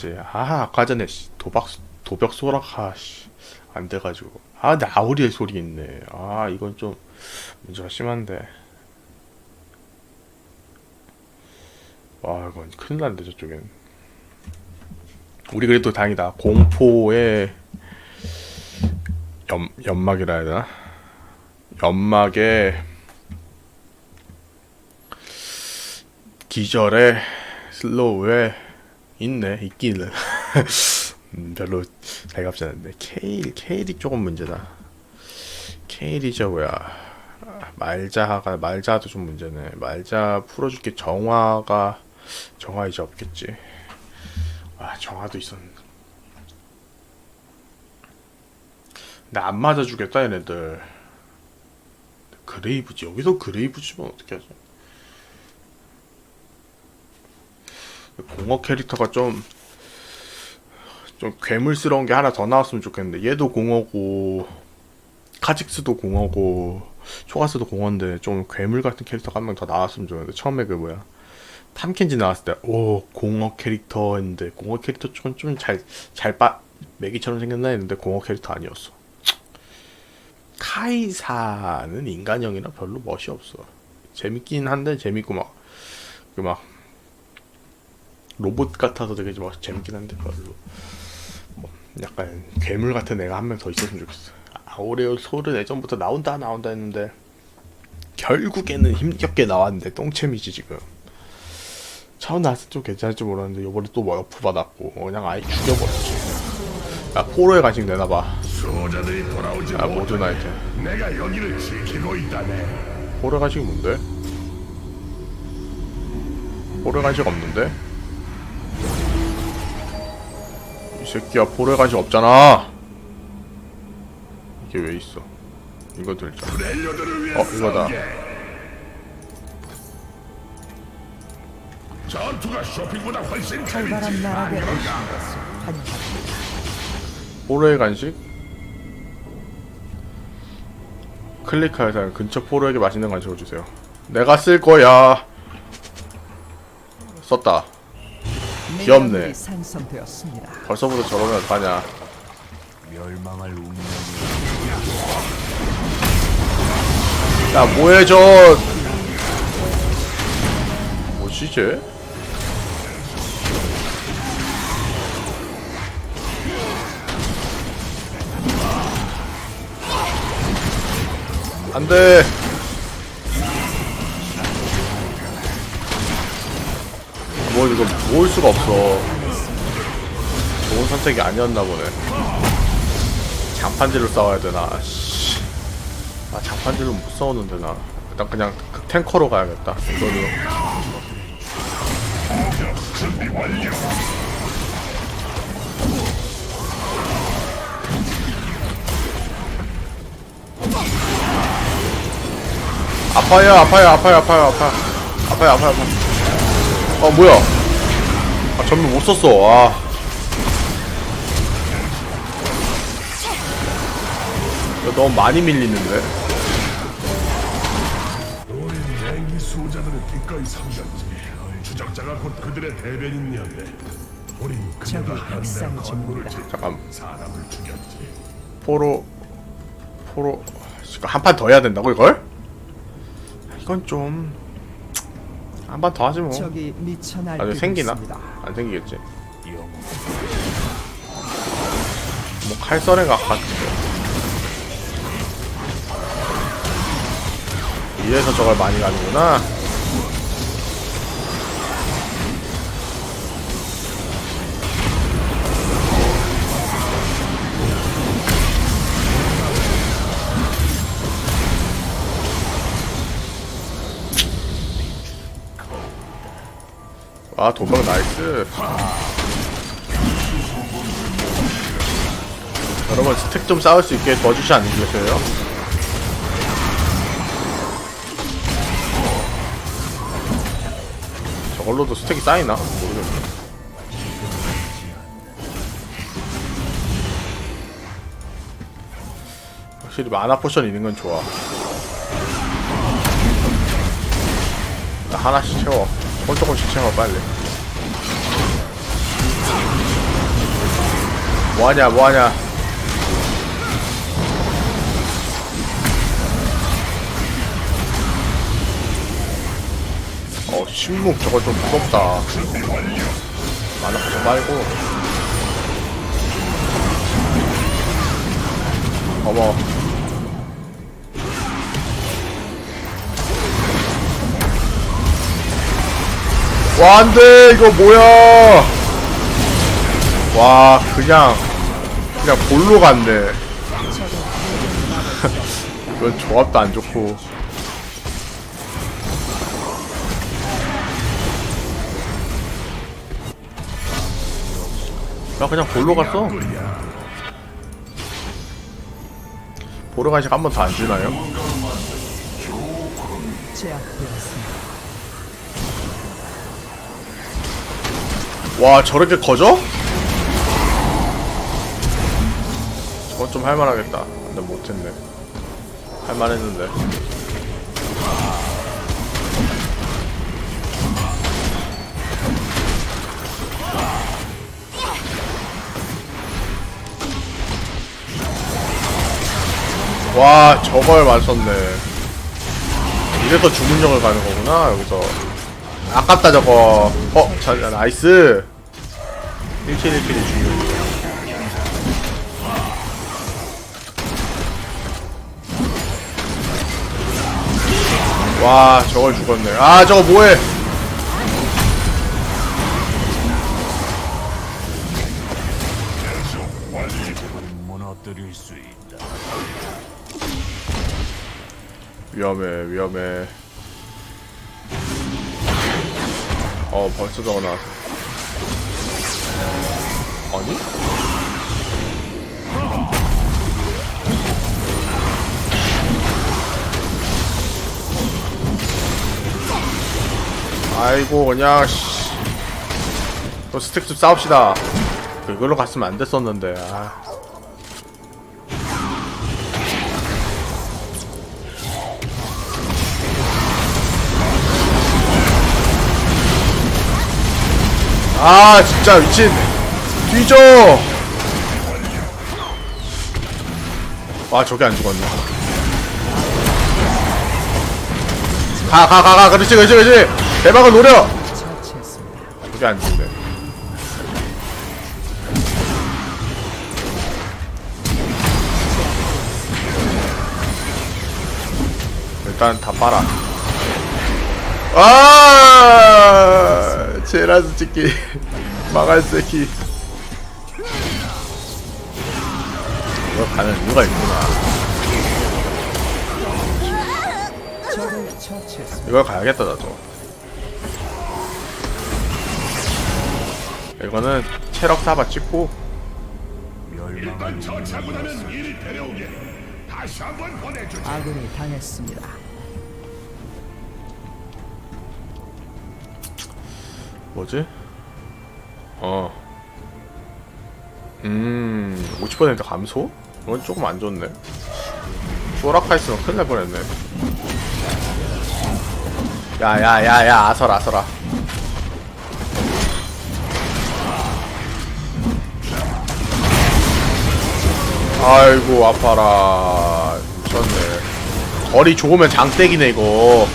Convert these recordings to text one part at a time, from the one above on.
맞지. 아 아까 전에 씨, 도박 도벽 소라카 씨안 돼가지고. 아 근데 아우리의 소리 있네. 아 이건 좀 문제가 심한데. 와 이건 큰일 났는데 저쪽엔. 우리 그래도 다행이다. 공포의 연, 연막이라 해야 되나? 연막에 기절에 슬로우에 있네 있기는. 음, 별로 달갑지 않은데 케일 케일이 조금 문제다. 케일이 저 뭐야. 아, 말자가 말자도 좀 문제네. 말자 풀어줄게 정화가 정화 이제 없겠지. 아 정화도 있었는데 나 안 맞아 주겠다 얘네들. 그레이브지. 여기서 그레이브지면 어떻게 하지 공허 캐릭터가 좀, 좀 괴물스러운 게 하나 더 나왔으면 좋겠는데, 얘도 공허고, 카직스도 공허고, 초가스도 공허인데, 좀 괴물 같은 캐릭터가 한 명 더 나왔으면 좋겠는데, 처음에 그 뭐야, 탐켄지 나왔을 때, 오, 공허 캐릭터인데, 공허 캐릭터 쪽은 좀 잘, 잘 빠, 매기처럼 생겼나 했는데, 공허 캐릭터 아니었어. 카이사는 인간형이라 별로 멋이 없어. 재밌긴 한데, 재밌고 막, 그 막, 로봇 같아서 되게 좀 재밌긴 한데 별로 뭐 약간 괴물 같은 애가 한 명 더 있었으면 좋겠어. 아오레오 솔은 예전부터 나온다 나온다 했는데 결국에는 힘겹게 나왔는데 똥챔이지 지금. 처음 나왔을 때 좀 괜찮을지 몰랐는데 이번에 또 워프 받았고 그냥 아예 죽여버렸지. 야 내놔봐. 수호자들이 돌아오지 아 못하게 아이템. 내가 여기를 지키고 있다네. 포로의 간식이 뭔데? 포로의 간식 없는데? 새끼야 포로의 간식 없잖아. 이게 왜 있어? 이거 들자. 어, 이거다. 전투가 쇼핑보다 훨씬 재밌지. 포로의 간식? 클릭하여서 근처 포로에게 맛있는 간식을 주세요. 내가 쓸 거야. 썼다 귀엽네. 미네랄이 생성되었습니다. 벌써부터 저러면 어떡하냐 멸망할 운명이 야 뭐해 저 뭐지 쟤? 안 돼 뭐 이거 모을 수가 없어. 좋은 선택이 아니었나 보네. 장판지로 싸워야 되나? 씨. 아 장판지로 못 싸우는데 나. 일단 그냥 그 탱커로 가야겠다. 이거는. 아파요 아파요 아파요 아파요. 아파요 아파요 아파요 어 뭐야 아 전면 못 썼어 아 이거 너무 많이 밀리는데. 추적자가 곧 그들의 대변인이었네. 우린 그녀가 학살 건물을 잠깐 사람을 죽였지. 포로 포로 한판 더 해야 된다고 이걸? 이건 좀 한판더 하지 뭐 적이 미쳐 나중에 날뛰고 생기나? 있습니다. 안 생기겠지 뭐 칼썰애가 같은데 이래서 저걸 많이 가는구나 아 도박 나이스 여러분 스택 좀 쌓을 수 있게 도와주시 않으시겠어요? 저걸로도 스택이 쌓이나? 모르겠네 확실히 마나 포션 있는 건 좋아 나 하나씩 채워 조금 조금씩 채워 빨리. 뭐하냐 뭐하냐. 어 신묵 저거 좀 무섭다. 만화 가지 말고. 어머 와 안돼 이거 뭐야 와 그냥 그냥 볼로 갔네 이건 조합도 안 좋고 나 그냥 볼로 갔어 보러 간식 한 번 더 안 주나요? 제압되었습니다. 와 저렇게 커져? 저건 좀 할만하겠다. 근데 못했네. 할만했는데. 와 저걸 맞췄네. 이래서 주문력을 가는 거구나 여기서. 아깝다 저거. 어? 자, 나이스 1킬 1킬이 중요해 와 저걸 죽었네. 아 저거 뭐해. 위험해 위험해. 어 벌써 저거 나왔어 아니? 아이고 그냥 씨. 또 스택 좀 싸웁시다 그걸로 갔으면 안 됐었는데 아. 아 진짜 미친. 뒤져. 와 저게 안 죽었네. 가 가 가 가. 그렇지 그렇지 그렇지. 대박을 노려. 처치했습니다. 저게 안 죽네 일단 다 빨아. 아 제라스 찍기. 망할 새끼. 이거 가는 이유가 있구나. 이걸 가야겠다 나도. 이거는 체력 사바 찍고. 멸망을 처참하는 일이 데려오게. 다시 한번 보내주지. 아군이 당했습니다. 뭐지? 어. 음, 50% 감소? 이건 조금 안 좋네. 쇼라카 있으면 큰일 날 뻔했네. 야, 야, 야, 야, 아서라, 아서라. 아이고, 아파라. 미쳤네. 거리 좋으면 장땡이네, 이거.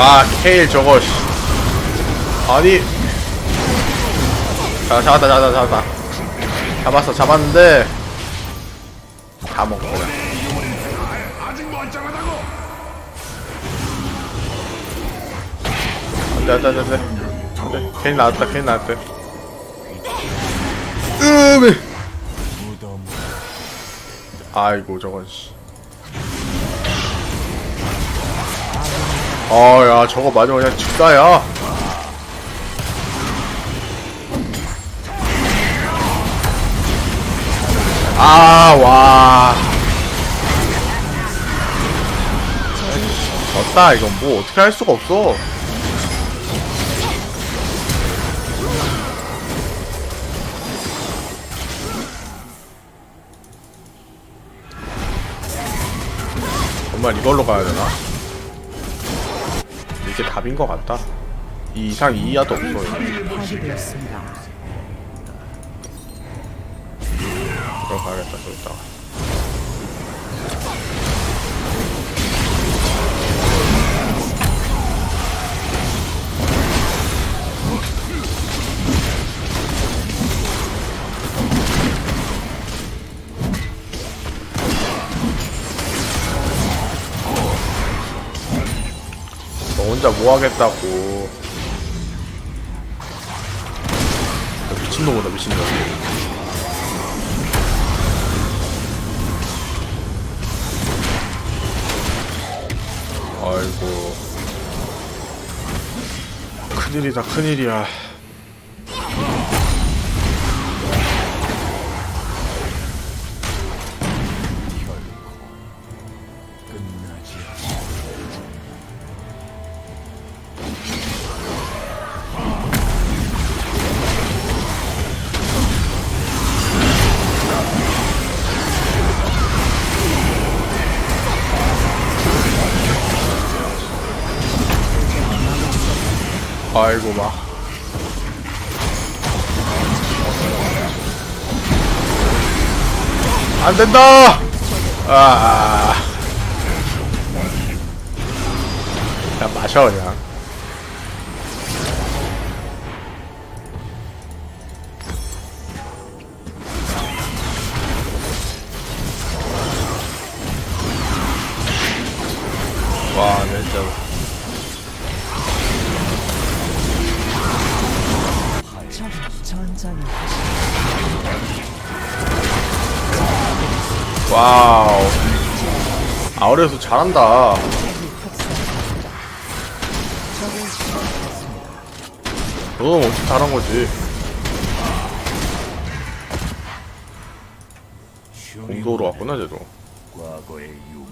와, 케일 저거, 씨. 아니. 자, 잡았다, 잡았다, 잡았다. 잡았어, 잡았는데. 다 먹어, 그냥. 아직 멀쩡하다고 안 돼, 안 돼, 안 돼, 안 돼. 안 돼. 케일 나왔다, 케일 나왔다. 으메. 아이고 저건 씨. 아야 저거 맞으면 그냥 직사야. 아 와. 졌다 이건 뭐 어떻게 할 수가 없어. 정말 이걸로 가야 되나? 이게 답인 것 같다. 이 이상 이하도 없어. 이거. 파괴되었습니다. 그럼 가야겠다. 저 이따가. 뭐 하겠다고. 야, 미친놈이다, 미친놈. 아이고 큰일이다 큰일이야 안 된다. 아. 그냥 마셔 그냥. 와 진짜 와우. 아우레스 잘한다. 너는 엄청 잘한 거지? 공도로 왔구나 쟤도. 과거의 유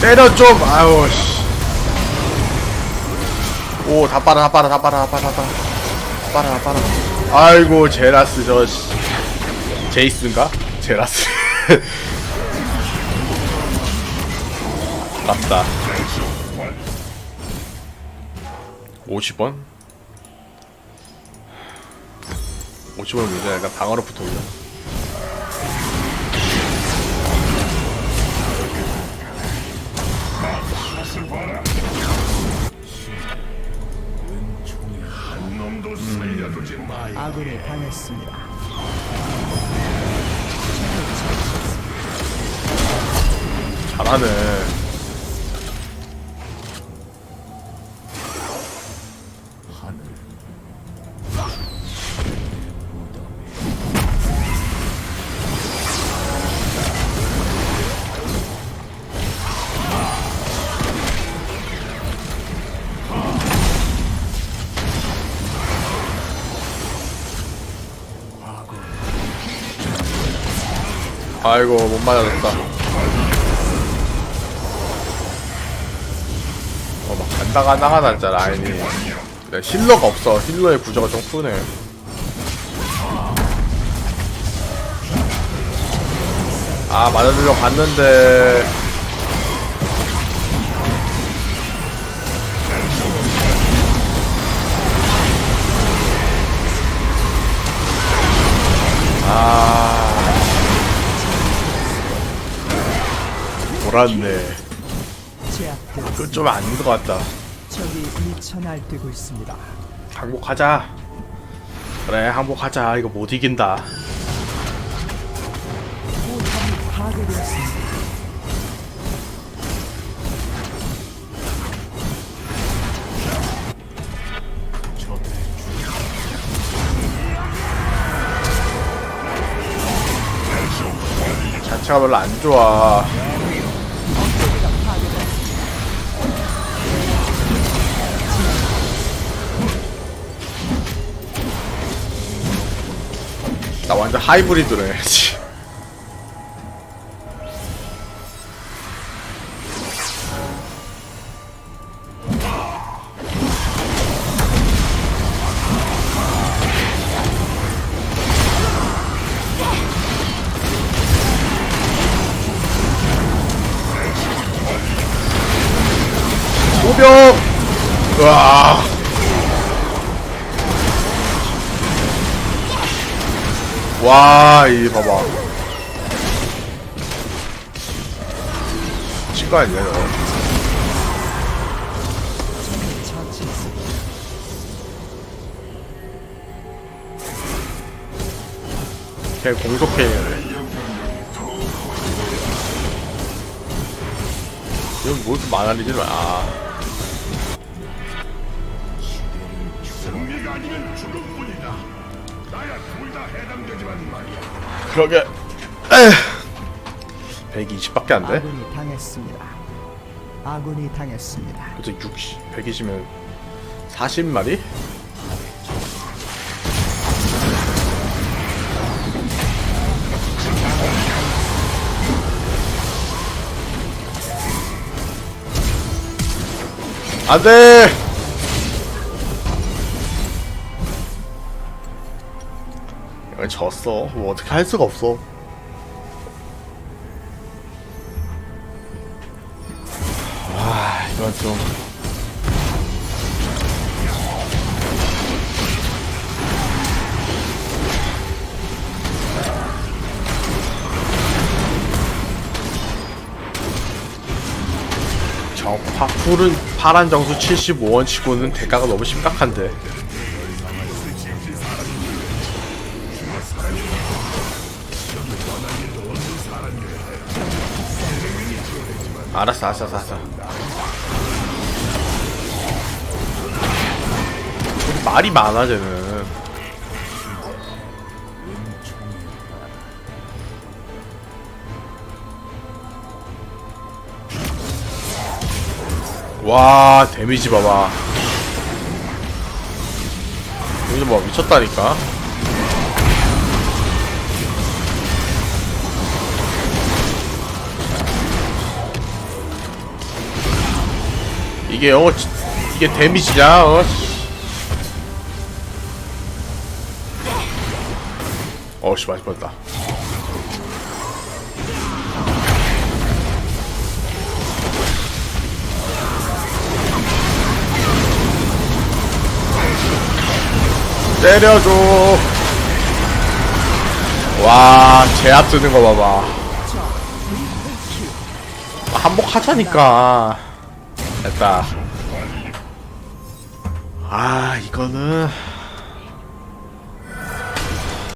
때려 좀. 씨오다 빨아 다 빨아 다 빨아 다 빨아 다 빨아. 다 빨아 다 빨아. 아이고 제라스 저 씨. 제이스인가? 제라스. 맞다. 50원? 50원 문제 약간 방어로 붙어올려 아군이 당했습니다. 잘하네 아이고 못 맞아줬다. 어막 간당간당하다 진짜 라인이. 네, 힐러가 없어. 힐러의 구조가 좀 푸네. 아 맞아주려고 봤는데 제압되었습니다. 그건 좀 아닌 것 같다 적이 미쳐 날뛰고 있습니다. 항복하자 그래 항복하자 이거 못 이긴다 포탑이 파괴되었습니다. 저들의 자체가 별로 안 좋아 완전 하이브리드네. 씨. 소병! 으아. 와, 이 봐봐. 친거 아니야, 저거? 걔 공속해. 이건 뭐 이렇게 많아리지 마. 아, 아니면 죽음뿐이다. 나야 둘 다 해당되지만 말이야. 그러게. 에휴. 120밖에 안 돼? 아군이 당했습니다. 아군이 당했습니다. 그치 60, 120이면 40마리? 안 돼! 졌어. 뭐 어떻게 할 수가 없어. 아, 이건 좀. 저 파, 푸른 파란 정수 75원 치고는 대가가 너무 심각한데. 알았어, 알았어, 알았어. 말이 많아, 쟤는. 와, 데미지 봐봐. 데미지 뭐 미쳤다니까. 이게 어 지- 이게 데미지냐 어 어씨 많이 뻔다. 때려줘. 와 제압 드는 거 봐봐. 한복하자니까 됐다. 아, 이거는